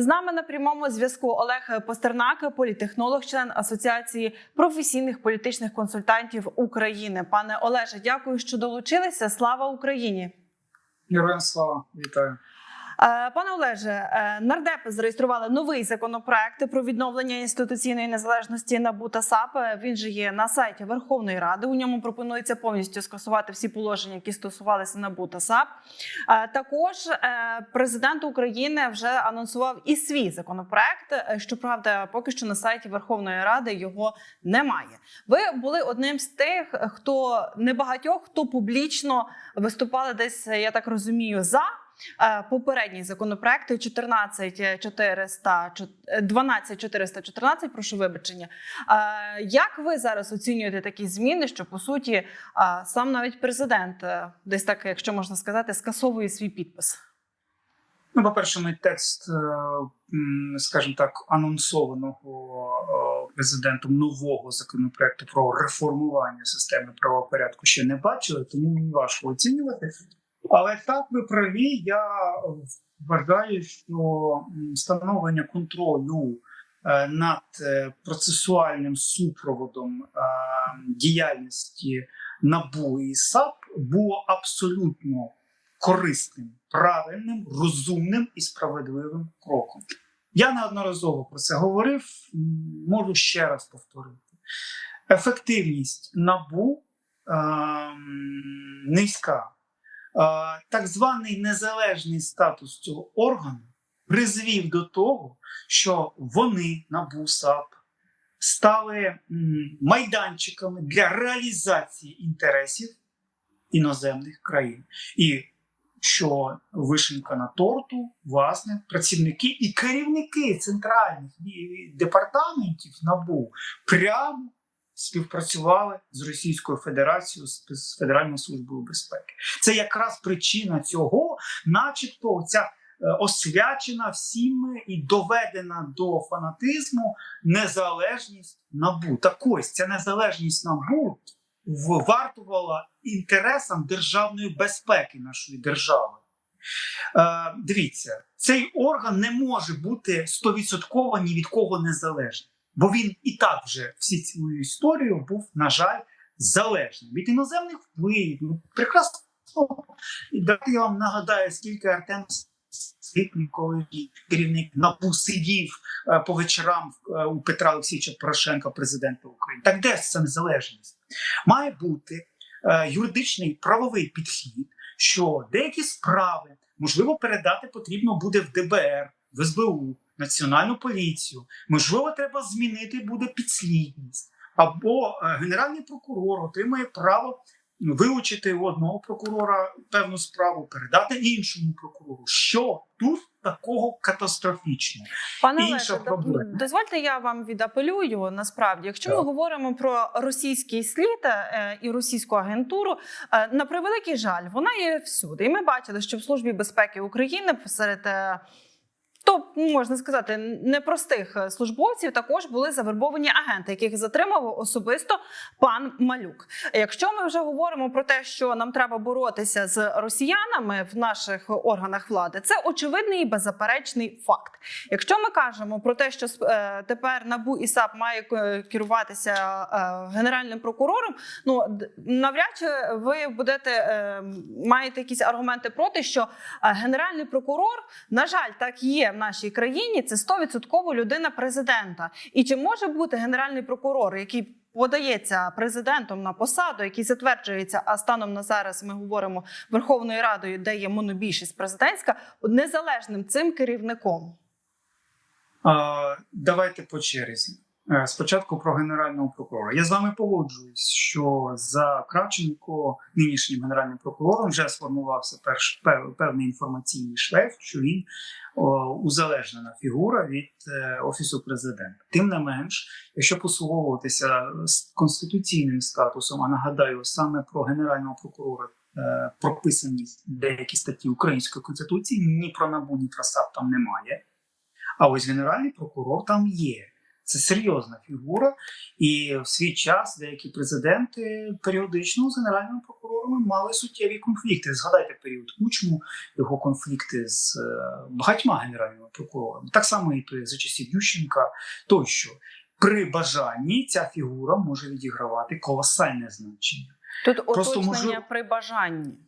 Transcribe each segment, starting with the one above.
З нами на прямому зв'язку Олег Постернак, політехнолог, член Асоціації професійних політичних консультантів України. Пане Олеже, дякую, що долучилися. Слава Україні! Героям слава, вітаю. Е, Пане Олеже, е, нардепи зареєстрували новий законопроект про відновлення інституційної незалежності НАБУ та САП. Він же є на сайті Верховної Ради. У ньому пропонується повністю скасувати всі положення, які стосувалися НАБУ та САП. Е, Також президент України вже анонсував і свій законопроект. Щоправда, поки що на сайті Верховної Ради його немає. Ви були одним з тих, хто небагатьох, хто публічно виступали десь, я так розумію, за. Е, Попередній законопроект 14400, 12414, прошу вибачення. Е, Як ви зараз оцінюєте такі зміни, що по суті е, сам навіть президент, десь так, якщо можна сказати, скасовує свій підпис? Ну, по-перше, ми текст, скажімо так, анонсованого президентом нового законопроекту про реформування системи правопорядку ще не бачили, тому мені важко оцінювати. Але так ви праві. Я вважаю, що встановлення контролю е, над е, процесуальним супроводом е, діяльності НАБУ і САП було абсолютно корисним, правильним, розумним і справедливим кроком. Я неодноразово про це говорив, можу ще раз повторити. Ефективність набу ем, низька. Е, так званий незалежний статус цього органу призвів до того, що вони, НАБУ, САП, стали майданчиками для реалізації інтересів іноземних країн. І що вишенька на торту, власне, працівники і керівники центральних департаментів НАБУ прямо співпрацювали з Російською Федерацією з Федеральною службою безпеки. Це якраз причина цього, начебто, ця е, освячена всіми і доведена до фанатизму незалежність НАБУ. Так ось ця незалежність НАБУ вартувала інтересам державної безпеки нашої держави. Е, дивіться, цей орган не може бути стовідсотково ні від кого незалежним, бо він і так вже всі цю історію був, на жаль, залежним від іноземних впливів. Ну, Прекрасно. І давайте я вам нагадаю, скільки Артем коли керівник НАБУ сидів е, по вечорам е, у Петра Олексійовича Порошенка, президента України. Так де ж ця незалежність? Має бути е, юридичний правовий підхід, що деякі справи можливо передати потрібно буде в ДБР, в СБУ, Національну поліцію. Можливо, треба змінити буде підслідність. Або е, генеральний прокурор отримає право вилучити у одного прокурора певну справу, передати іншому прокурору. Що тут такого катастрофічного? Пане Інша Олеже, проблема. дозвольте, я вам відапелюю. Насправді, якщо ми говоримо про російський слід е, і російську агентуру, е, на превеликий жаль, вона є всюди. І ми бачили, що в службі безпеки України серед. То можна сказати, непростих е, службовців також були завербовані агенти, яких затримав особисто пан Малюк. Якщо ми вже говоримо про те, що нам треба боротися з росіянами в наших органах влади, це очевидний і беззаперечний факт. Якщо ми кажемо про те, що е, тепер НАБУ і САП має керуватися е, генеральним прокурором, ну навряд чи ви будете маєте якісь аргументи проти, що генеральний прокурор, на жаль, так є нашій країні. Це 100% людина президента. І чи може бути генеральний прокурор, який Подається президентом на посаду, який затверджується. А станом на зараз ми говоримо Верховною Радою, де є монобільшість президентська, незалежним цим керівником. А, давайте по черзі. Е, Спочатку про генерального прокурора. Я з вами погоджуюсь, що за Кравченко, нинішнім генеральним прокурором, вже сформувався перш, пев- певний інформаційний шлейф, що він о, узалежнена фігура від е, офісу президента. Тим не менш, якщо послуговуватися конституційним статусом, а нагадаю, саме про генерального прокурора е, прописані деякі статті Української конституції, ні про набу, ні про САП там немає. А ось генеральний прокурор там є. Це серйозна фігура, і в свій час деякі президенти періодично з генеральними прокурорами мали суттєві конфлікти. Згадайте період Кучму, його конфлікти з е, багатьма генеральними прокурорами. Так само і при за часів Ющенка тощо. При бажанні ця фігура може відігравати колосальне значення. Тут Просто уточнення можливо- при бажанні.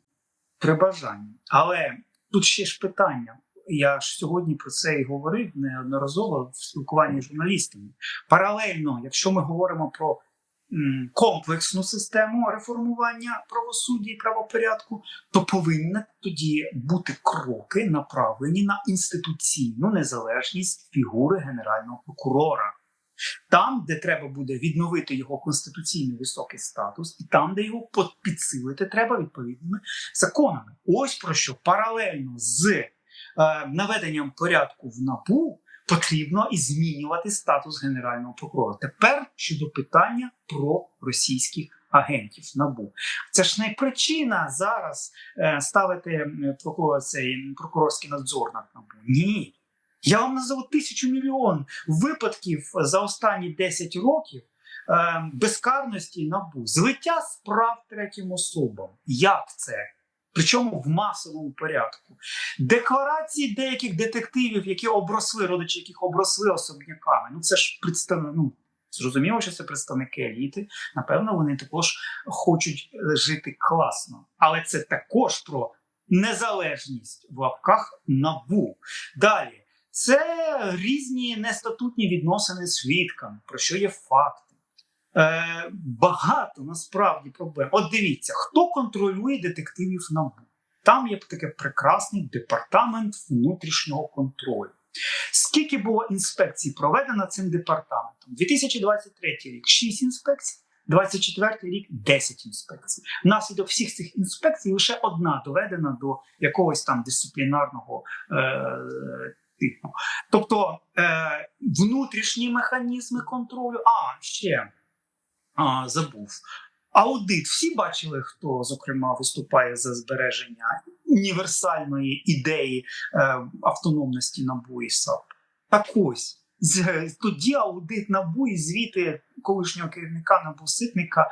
При бажанні. Але тут ще ж питання. Я ж сьогодні про це і говорив неодноразово в спілкуванні з журналістами. Паралельно, якщо ми говоримо про комплексну систему реформування правосуддя і правопорядку, то повинні тоді бути кроки направлені на інституційну незалежність фігури генерального прокурора. Там, де треба буде відновити його конституційний високий статус, і там, де його підсилити, треба відповідними законами. Ось про що паралельно з наведенням порядку в НАБУ потрібно і змінювати статус генерального прокурора. Тепер щодо питання про російських агентів НАБУ. Це ж не причина зараз е, ставити прокурор, цей прокурорський надзор над НАБУ. Ні. Я вам назову тисячу мільйон випадків за останні 10 років е, безкарності набу, злиття справ третім особам. Як це? Причому в масовому порядку. Декларації деяких детективів, які обросли, родичі яких обросли особняками. Ну це ж представник. Ну, зрозуміло, що це представники еліти. Напевно, вони також хочуть жити класно. Але це також про незалежність в лапках набу. Далі. Це різні нестатутні відносини з свідками, про що є факти. Е, багато насправді проблем. От дивіться, хто контролює детективів НАБУ? Там є таке прекрасний департамент внутрішнього контролю. Скільки було інспекцій проведено цим департаментом? 2023 рік 6 інспекцій, 24 рік 10 інспекцій. Внаслідок всіх цих інспекцій лише одна доведена до якогось там дисциплінарного е, типу. Тобто е, внутрішні механізми контролю. А ще а, забув. Аудит. Всі бачили, хто зокрема виступає за збереження універсальної ідеї е, автономності НАБУ і САП. Так ось. Тоді аудит НАБУ і звіти колишнього керівника НАБУ Ситника е,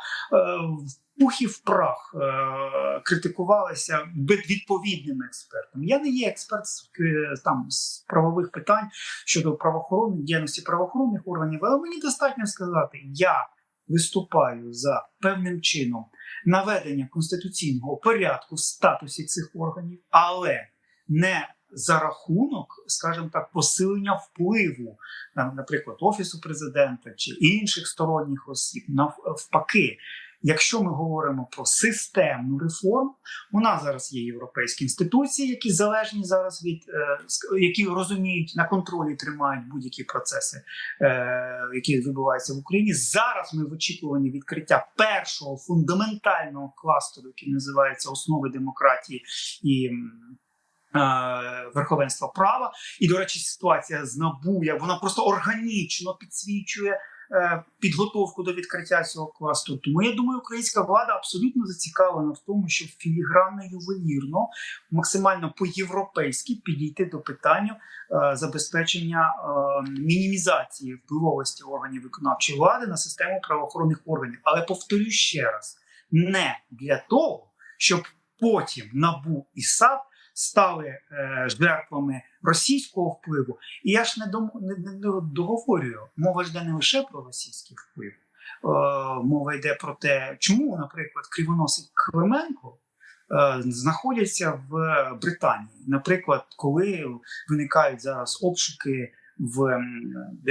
в пух в прах е, критикувалися відповідним експертом. Я не є експерт з, е, там з правових питань щодо правоохоронної діяльності правоохоронних органів, але мені достатньо сказати, я виступаю за певним чином наведення конституційного порядку в статусі цих органів, але не за рахунок, скажімо так, посилення впливу, наприклад, офісу президента чи інших сторонніх осіб, навпаки. Якщо ми говоримо про системну реформу, у нас зараз є європейські інституції, які залежні зараз від е, які розуміють на контролі, тримають будь-які процеси, е, які відбуваються в Україні. Зараз ми в очікуванні відкриття першого фундаментального кластеру, який називається основи демократії і. е, Верховенства права, і до речі, ситуація з НАБУ, як вона просто органічно підсвічує підготовку до відкриття цього класу. Тому я думаю, українська влада абсолютно зацікавлена в тому, щоб філігранно ювелірно, максимально по-європейськи підійти до питання е, забезпечення е, мінімізації впливовості органів виконавчої влади на систему правоохоронних органів. Але повторю ще раз: не для того, щоб потім НАБУ і САП стали е, жертвами російського впливу. І я ж не, договорюю. Мова йде не лише про російський вплив. Е, мова йде про те, чому, наприклад, кривоносик Клименко е, знаходяться в Британії. Наприклад, коли виникають зараз обшуки в,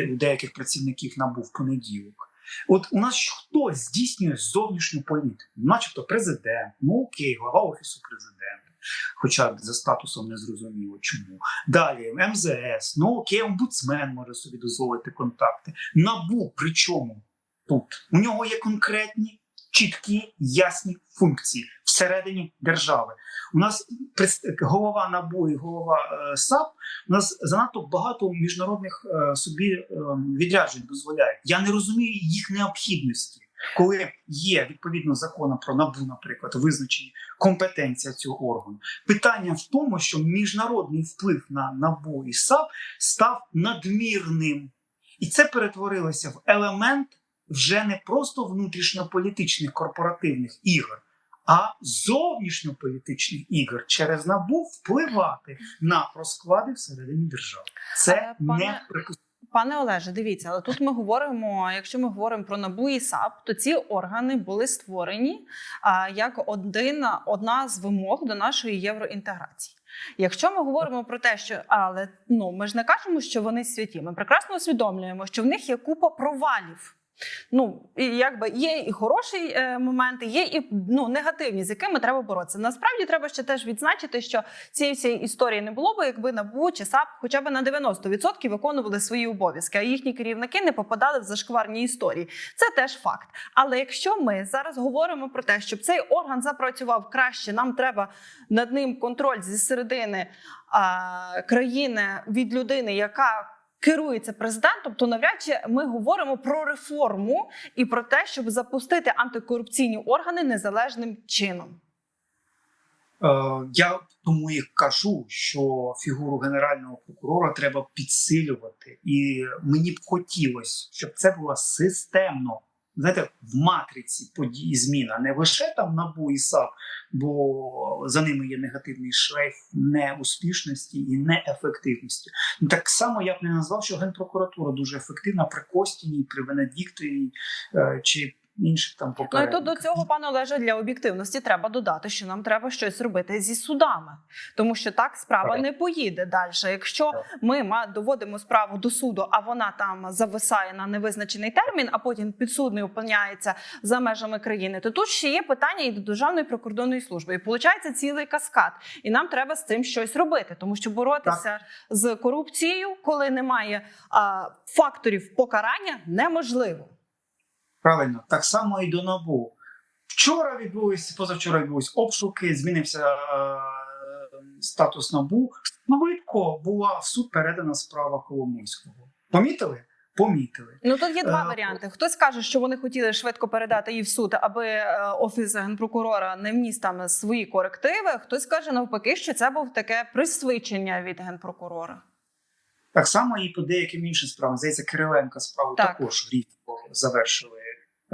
деяких працівників НАБУ в понеділок. От у нас ж хто здійснює зовнішню політику, начебто президент, ну окей, глава офісу президента, хоча за статусом не зрозуміло чому. Далі МЗС, ну окей, омбудсмен може собі дозволити контакти. Набу при чому тут? У нього є конкретні, чіткі, ясні функції всередині держави. У нас голова НАБУ і голова е, САП у нас занадто багато міжнародних е, собі е, відряджень дозволяють. Я не розумію їх необхідності, коли є відповідно закону про НАБУ, наприклад, визначені компетенція цього органу. Питання в тому, що міжнародний вплив на НАБУ і САП став надмірним. І це перетворилося в елемент вже не просто внутрішньополітичних корпоративних ігор, а зовнішньополітичних ігор через набу впливати на розклади всередині держави. Це пане- не припустимо. Пане Олеже, дивіться, але тут ми говоримо. Якщо ми говоримо про НАБУ і САП, то ці органи були створені а, як один, одна з вимог до нашої євроінтеграції. Якщо ми говоримо про те, що але ну ми ж не кажемо, що вони святі. Ми прекрасно усвідомлюємо, що в них є купа провалів. Ну і якби є і хороші е, моменти, є і ну негативні, з якими треба боротися. Насправді треба ще теж відзначити, що цієї всієї історії не було б, якби НАБУ чи САП хоча б на 90% виконували свої обов'язки, а їхні керівники не попадали в зашкварні історії. Це теж факт. Але якщо ми зараз говоримо про те, щоб цей орган запрацював краще, нам треба над ним контроль зі середини а, країни від людини, яка керується президентом, то навряд чи ми говоримо про реформу і про те, щоб запустити антикорупційні органи незалежним чином. Е, Я тому і кажу, що фігуру генерального прокурора треба підсилювати, і мені б хотілося, щоб це було системно. Знаєте, в матриці подій зміна не лише там НАБУ і САП, бо за ними є негативний шлейф неуспішності і неефективності. Ну так само я б не назвав, що генпрокуратура дуже ефективна при Костіні, при Венедіктові е, чи інших там Ну і попередниках. до цього, пане Олеже, для об'єктивності треба додати, що нам треба щось робити зі судами, тому що так справа Так. не поїде далі. Якщо Так. ми доводимо справу до суду, а вона там зависає на невизначений термін, а потім підсудний опиняється за межами країни, то тут ще є питання і до державної прикордонної служби. І виходить цілий каскад. І нам треба з цим щось робити, тому що боротися з корупцією, коли немає а, факторів покарання, неможливо. Правильно, так само і до набу. Вчора відбулись, позавчора відбулись обшуки, змінився е, статус набу. Швидко була в суд передана справа Коломойського. Помітили? Помітили. Ну тут є два Е, варіанти. Хтось каже, що вони хотіли швидко передати її в суд, аби е, офіс генпрокурора не вніс там свої корективи. Хтось каже навпаки, що це був таке присвичення від генпрокурора. Так само і по деяким іншим справам. Здається, Кириленка справу Так. також рідко завершили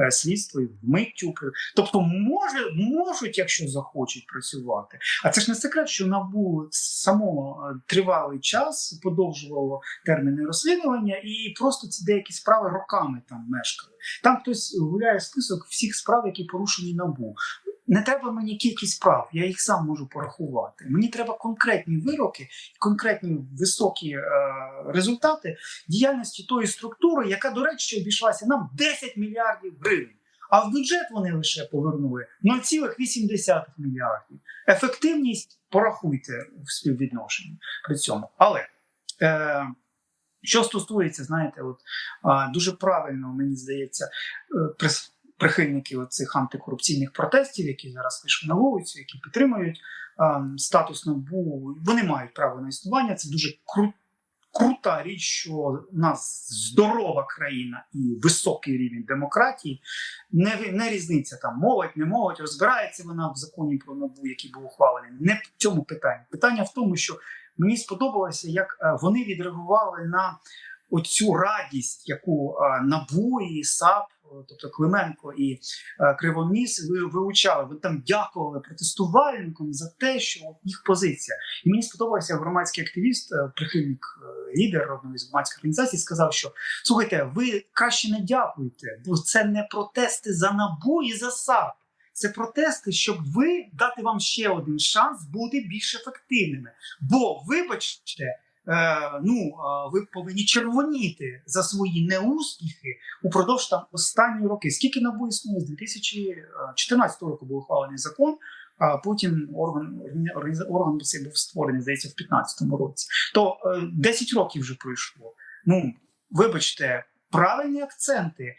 слідство і вмиттю. Тобто, може, можуть, якщо захочуть працювати. А це ж не секрет, що набу само е, тривалий час подовжувало терміни розслідування, і просто ці деякі справи роками там мешкали. Там хтось гуляє список всіх справ, які порушені набу. Не треба мені кількість справ, я їх сам можу порахувати. Мені треба конкретні вироки, конкретні високі е, результати діяльності тої структури, яка, до речі, обійшлася нам 10 мільярдів гривень. А в бюджет вони лише повернули 0,8 мільярдів. Ефективність порахуйте в співвідношенні при цьому. Але е, що стосується, знаєте, от е, дуже правильно мені здається, е, прихильники цих антикорупційних протестів, які зараз вийшли на вулицю, які підтримують е, статус НАБУ, вони мають право на існування. Це дуже кру- крута річ, що в нас здорова країна і високий рівень демократії. Не, не різниця там молодь, не молодь, розбирається вона в законі про НАБУ, який був ухвалений. Не в цьому питанні. Питання в тому, що мені сподобалося, як е, вони відреагували на оцю радість, яку е, НАБУ і САП, тобто Клименко і е, Кривоніс, ви вилучали. Ви там дякували протестувальникам за те, що їх позиція. І мені сподобався громадський активіст, е, прихильник, е, лідер одної з громадських організацій, сказав, що слухайте, ви краще не дякуйте, бо це не протести за НАБУ і за САП. Це протести, щоб ви дати вам ще один шанс бути більш ефективними. Бо, вибачте, ну е, ви повинні червоніти за свої неуспіхи упродовж там останні роки. Скільки НАБУ існує з 2014 року був ухвалений закон. А потім орган орган був створений, здається, в 2015 році. То е, 10 років вже пройшло. Ну вибачте, правильні акценти.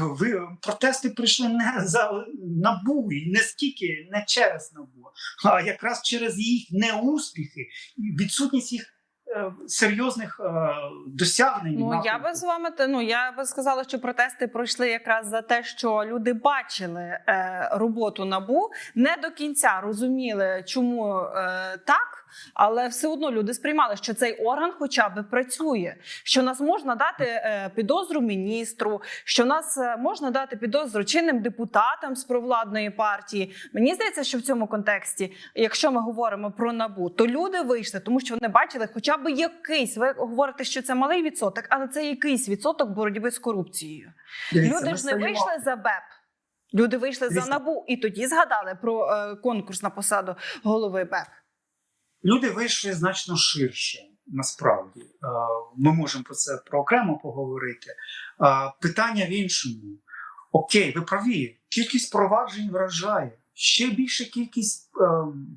Ви протести прийшли не за набу, і не скільки не через набу, а якраз через їх неуспіхи, відсутність їх е, серйозних е, досягнень. Ну я би з вами ну я би сказала, що протести пройшли якраз за те, що люди бачили е, роботу набу, не до кінця розуміли, чому е, так. Але все одно люди сприймали, що цей орган хоча б працює, що нас можна дати е, підозру міністру, що нас е, можна дати підозру чинним депутатам з провладної партії. Мені здається, що в цьому контексті, якщо ми говоримо про набу, то люди вийшли, тому що вони бачили хоча б якийсь. Ви говорите, що це малий відсоток, але це якийсь відсоток боротьби з корупцією. Дивіться, Люди ж не стоїмо- вийшли за БЕП. Люди вийшли за набу і тоді згадали про е, конкурс на посаду голови БЕП. Люди вийшли значно ширше. Насправді Е, ми можемо про це про окремо поговорити. Е, Питання в іншому: окей, ви праві, кількість проваджень вражає, ще більша кількість е,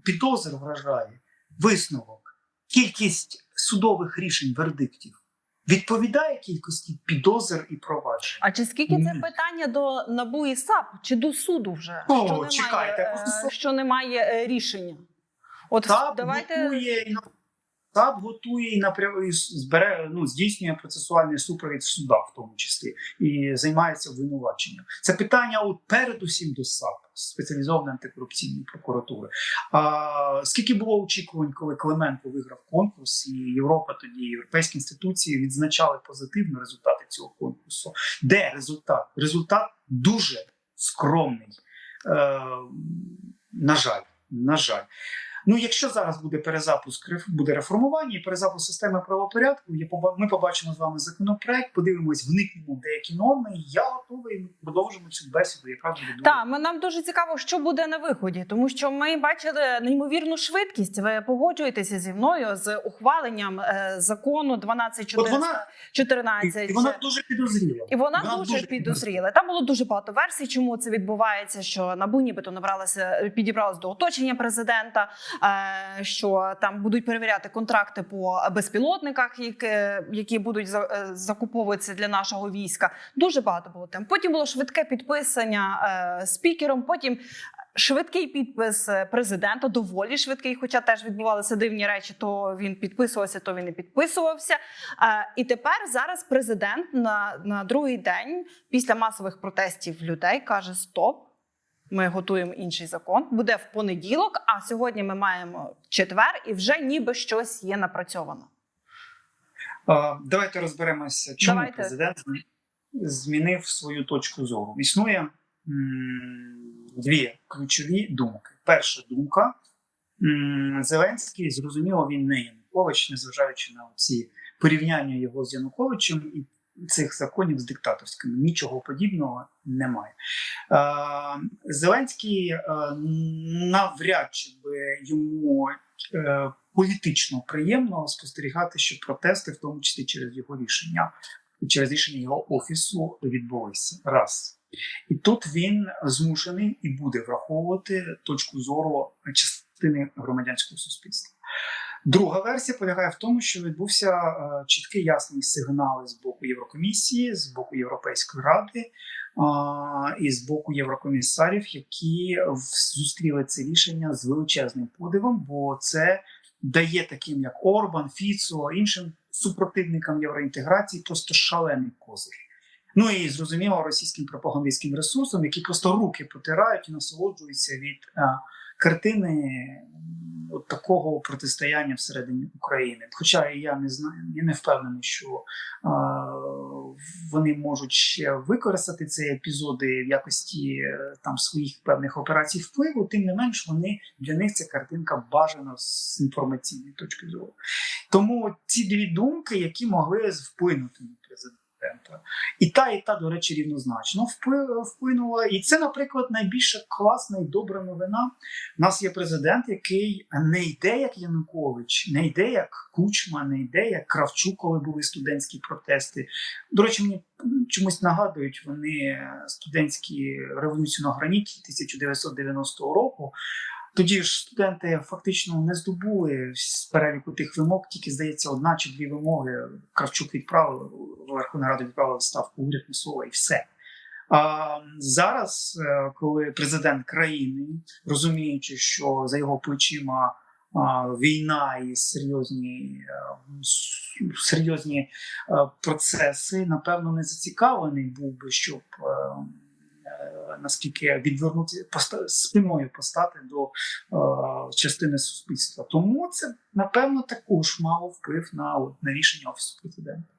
підозр вражає. Висновок, кількість судових рішень, вердиктів відповідає кількості підозр і проваджень. А чи скільки це питання до набу і САП, чи до суду вже О, що немає, чекайте, що немає рішення? От САП давайте готує САП готує і напряму збере, ну, здійснює процесуальний супровід в судах, в тому числі, і займається обвинуваченням. Це питання от передусім до САП, спеціалізованої антикорупційної прокуратури. А, скільки було очікувань, коли Клименко виграв конкурс, і Європа тоді європейські інституції відзначали позитивно результати цього конкурсу. Де результат? Результат дуже скромний. Е, на жаль, на жаль. Ну, якщо зараз буде перезапуск, буде реформування і перезапуск системи правопорядку, ми побачимо з вами законопроект, подивимось, вникнемо в деякі норми. Я готовий. Ми продовжимо цю бесіду, яка буде Так, ми нам дуже цікаво, що буде на виході, тому що ми бачили неймовірну швидкість. Ви погоджуєтеся зі мною з ухваленням е, закону От вона, 12414. і вона дуже підозріла. І вона, Вона дуже, підозріла. Там було дуже багато версій, чому це відбувається. Що набу нібито набралася, підібралася до оточення президента. Е, Що там будуть перевіряти контракти по безпілотниках, які, які будуть е, закуповуватися для нашого війська. Дуже багато було тем. Потім було швидке підписання е, спікером. Потім швидкий підпис е, президента, доволі швидкий, хоча теж відбувалися дивні речі. То він підписувався, то він не підписувався. Е, І тепер зараз президент на, на другий день після масових протестів людей каже: Стоп. Ми готуємо інший закон. Буде в понеділок. А сьогодні ми маємо четвер, і вже ніби щось є напрацьовано. Давайте розберемося, чому Давайте. президент змінив свою точку зору. Існує дві ключові думки. Перша думка: Зеленський, зрозуміло, він не Янукович, незважаючи на ці порівняння його з Януковичем і цих законів з диктаторськими. Нічого подібного немає. Е, Зеленський е, навряд чи би йому е, політично приємно спостерігати, що протести, в тому числі через його рішення, через рішення його офісу, відбулися. Раз. І тут він змушений і буде враховувати точку зору частини громадянського суспільства. Друга версія полягає в тому, що відбувся е, чіткий ясний сигнал з боку Єврокомісії, з боку Європейської ради і з боку єврокомісарів, які зустріли це рішення з величезним подивом, бо це дає таким, як Орбан, Фіцо, іншим супротивникам євроінтеграції просто шалений козир. Ну і зрозуміло російським пропагандистським ресурсом, які просто руки потирають і насолоджуються від а, картини м, от такого протистояння всередині України. Хоча я не знаю, я не впевнений, що а, вони можуть ще використати ці епізоди в якості е, там своїх певних операцій впливу. Тим не менш, вони для них ця картинка бажана з інформаційної точки зору. Тому ці дві думки, які могли вплинути на президента. І та, і та, до речі, рівнозначно вплинула. І це, наприклад, найбільша класна і добра новина. У нас є президент, який не йде як Янукович, не йде як Кучма, не йде як Кравчук, коли були студентські протести. До речі, мені чомусь нагадують вони студентські революцію на граніті 1990 року. Тоді ж студенти фактично не здобули переліку тих вимог, тільки здається, одна чи дві вимоги. Кравчук відправив Верховна Рада відправила відставку уряд Місова і все. А зараз, е, коли президент країни, розуміючи, що за його плечима війна і серйозні, е, серйозні е, процеси, напевно, не зацікавлений був би, щоб наскільки відвернути поста- спиною постати до е, частини суспільства. Тому це напевно також мало вплив на, на рішення офісу президента.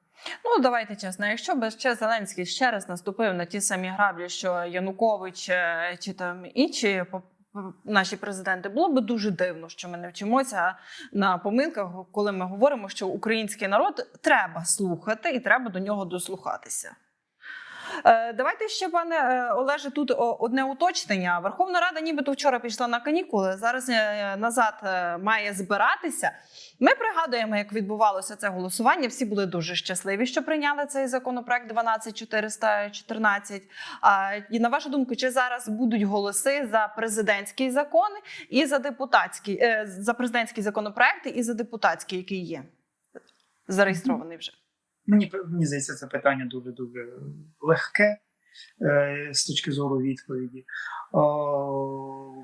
Ну давайте чесно. Якщо б ще Зеленський ще раз наступив на ті самі граблі, що Янукович е, чи там інші наші президенти, було б дуже дивно, що ми не вчимося на помилках, коли ми говоримо, що український народ треба слухати і треба до нього дослухатися. Е, Давайте ще, пане е, Олеже, тут одне уточнення. Верховна Рада, нібито вчора пішла на канікули. Зараз е, назад має збиратися. Ми пригадуємо, як відбувалося це голосування. Всі були дуже щасливі, що прийняли цей законопроект 12414. А і на вашу думку, чи зараз будуть голоси за президентський закон і за депутатський за президентський законопроект і за депутатський, який є зареєстрований вже? Мені мені здається, це питання дуже дуже легке е, з точки зору відповіді.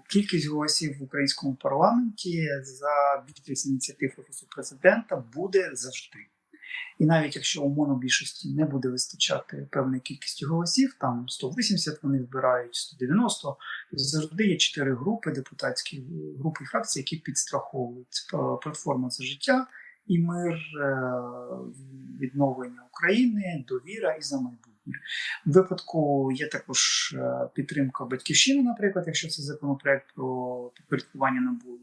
Кількість голосів в українському парламенті за більшість ініціатив офісу президента буде завжди. І навіть якщо у монобільшості не буде вистачати певної кількості голосів, там 180 вони збирають, 190, то завжди є чотири групи депутатські групи і фракції, які підстраховують Е, платформа за життя і мир, е, відновлення України, довіра і за майбутнє. В випадку є також е, підтримка батьківщини, наприклад, якщо це законопроект про підпорядкування НАБУ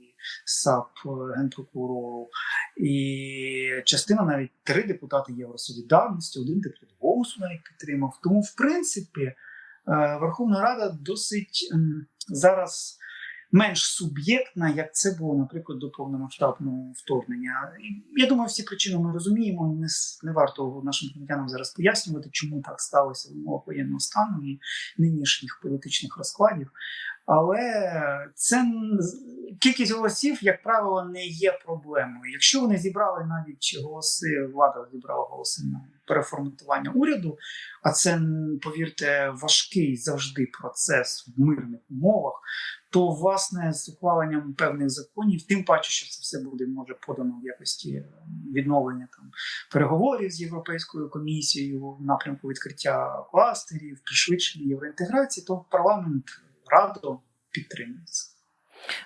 САП е, генпрокурору, і частина навіть три депутати Євросолідарності, один депутат голосу навіть підтримав. Тому, в принципі, Верховна Рада досить зараз менш суб'єктна, як це було, наприклад, до повномасштабного вторгнення. Я думаю, всі причини ми розуміємо. Не, не варто нашим громадянам зараз пояснювати, чому так сталося в умовах воєнного стану і нинішніх політичних розкладів. Але це кількість голосів, як правило, не є проблемою. Якщо вони зібрали навіть голоси, влада зібрала голоси на переформатування уряду, а це, повірте, важкий завжди процес в мирних умовах то власне з ухваленням певних законів, тим паче, що це все буде може подано в якості е, відновлення там переговорів з європейською комісією в напрямку відкриття кластерів, пришвидшення євроінтеграції, то парламент радо підтримується.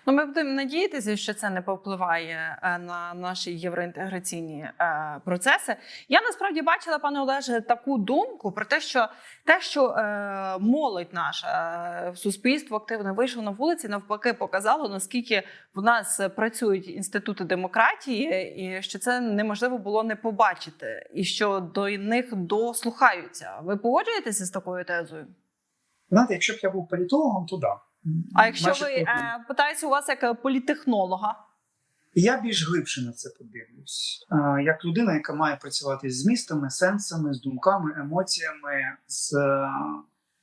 Ну, ми будемо надіятися, що це не повпливає е, на наші євроінтеграційні е, процеси. Я насправді бачила, пане Олеже, таку думку про те, що те, що е, молодь наша суспільство активно вийшло на вулиці, навпаки, показало наскільки в нас працюють інститути демократії, і що це неможливо було не побачити, і що до них дослухаються. Ви погоджуєтеся з такою тезою? Знаєте, якщо б я був політологом, то да. А якщо Майже ви е, питаюся у вас як політехнолога? Я більш глибше на це подивлюсь, Е, як людина, яка має працювати з змістами, сенсами, з думками, емоціями, з е,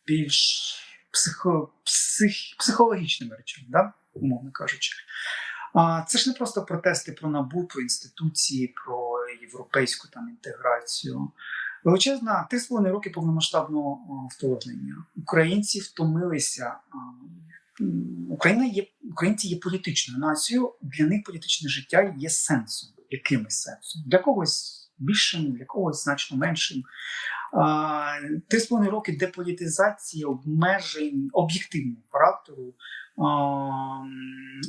більш психо, псих, психологічними речами, да? умовно кажучи. А це ж не просто протести про набу, про інституції, про європейську там інтеграцію. Величезна три з половиною роки повномасштабного вторгнення. Українці втомилися. Україна є українці є політичною нацією. Для них політичне життя є сенсом, якимось сенсом. Для когось більшим, для когось значно меншим. Три з половиною роки деполітизації, обмежень об'єктивного характеру.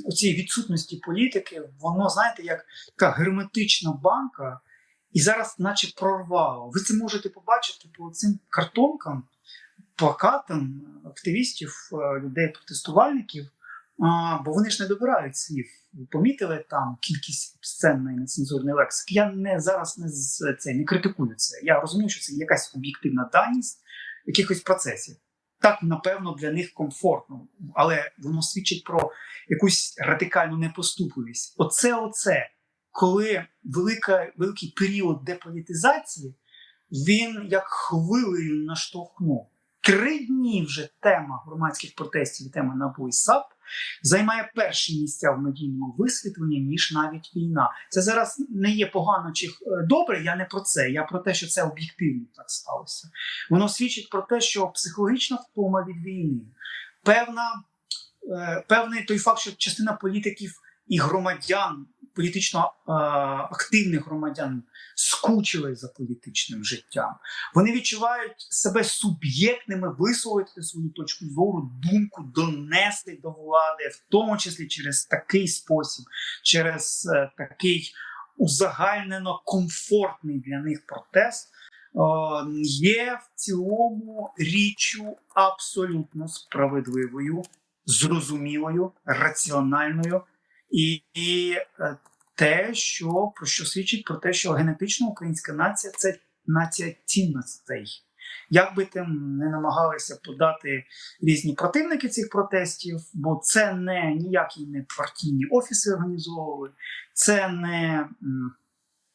У цій відсутності політики, воно знаєте, як така герметична банка, і зараз, наче прорвало. Ви це можете побачити по цим картонкам, плакатам активістів, е, людей, протестувальників, а, бо вони ж не добирають слів. Ви помітили там кількість сценної нецензурної лексики. Я не зараз не з це не критикую це. Я розумію, що це якась об'єктивна даність якихось процесів. Так, напевно, для них комфортно, але воно свідчить про якусь радикальну непоступливість. Оце, оце, коли велика, великий період деполітизації, він як хвилею наштовхнув. Три дні вже тема громадських протестів, тема НАБУ і САП займає перші місця в медійному висвітленні, ніж навіть війна. Це зараз не є погано чи е, добре. Я не про це. Я про те, що це об'єктивно так сталося. Воно свідчить про те, що психологічна втома від війни, певна, е, певний той факт, що частина політиків і громадян політично е, активних громадян скучили за політичним життям. Вони відчувають себе суб'єктними, висловити свою точку зору, думку, донести до влади, в тому числі через такий спосіб, через е, такий узагальнено комфортний для них протест. е, Є в цілому річчю абсолютно справедливою, зрозумілою, раціональною і, і е, те, що про що свідчить про те, що генетична українська нація це нація цінностей. Як би там не намагалися подати різні противники цих протестів, бо це не ніякі не партійні офіси організовували, це не,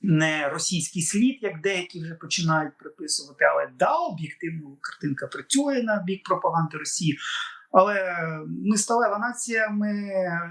не російський слід, як деякі вже починають приписувати. Але да, об'єктивно картинка працює на бік пропаганди Росії. Але ми сталева нація, ми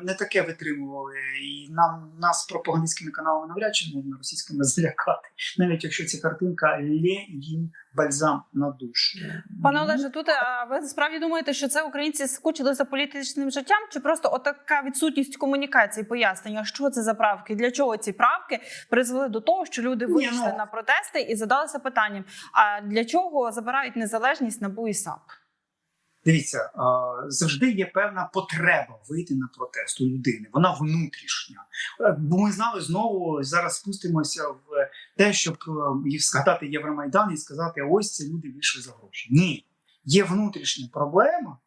не таке витримували, і нам нас пропагандистськими каналами навряд чи можна російськими залякати, навіть якщо ця картинка лє їм бальзам на душу. Пане Олеже, тут а ви справді думаєте, що це українці скучили за політичним життям, чи просто отака відсутність комунікації, пояснення, що це за правки, для чого ці правки призвели до того, що люди Ні, вийшли ну- на протести і задалися питанням: а для чого забирають незалежність НАБУ і САП? Дивіться, завжди є певна потреба вийти на протест у людини. Вона внутрішня. Е, Бо ми знали знову зараз спустимося в те, щоб е, згадати Євромайдан і сказати: ось ці люди вийшли за гроші. Ні, є внутрішня проблема,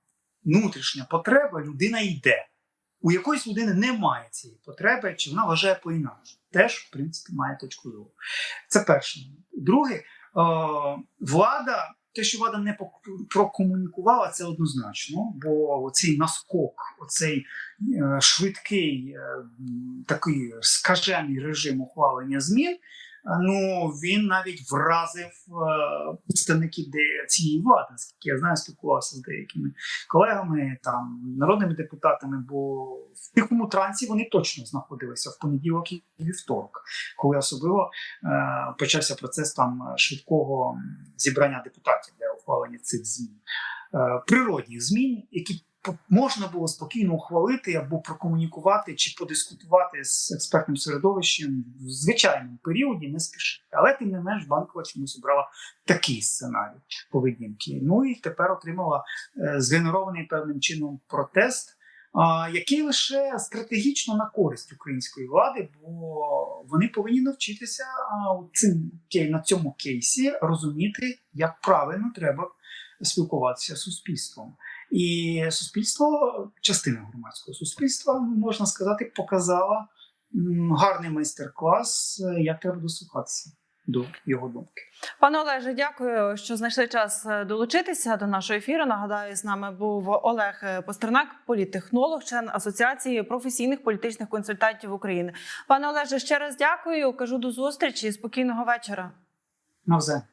внутрішня потреба. Людина йде. У якоїсь людини немає цієї потреби, чи вона вважає по-інакше. Теж, в принципі, має точку зору. Це перше. Друге, влада, те, що влада не прокомунікувала, це однозначно, бо цей наскок, оцей е, швидкий, е, такий скажений режим ухвалення змін. Ну він навіть вразив е, представників цієї влади, наскільки я знаю, спілкувався з деякими колегами, там народними депутатами. Бо в тихому трансі вони точно знаходилися в понеділок і вівторок, коли особливо е, почався процес там швидкого зібрання депутатів для ухвалення цих змін, е, природних змін, які можна було спокійно ухвалити або прокомунікувати чи подискутувати з експертним середовищем в звичайному періоді, не спішити. Але тим не менш банкова чомусь обрала такий сценарій поведінки. Ну і тепер отримала е, згенерований певним чином протест. Який лише стратегічно на користь української влади, бо вони повинні навчитися цим на цьому кейсі розуміти, як правильно треба спілкуватися з суспільством. І суспільство, частина громадського суспільства, можна сказати, показала гарний майстер-клас, е, як треба дослухатися до його думки. Пане Олеже, дякую, що знайшли час е, долучитися до нашого ефіру. Нагадаю, з нами був Олег е, Постернак, політтехнолог, член Асоціації професійних політичних консультантів України. Пане Олеже, ще раз дякую. Кажу до зустрічі. Спокійного вечора. Навзаєм.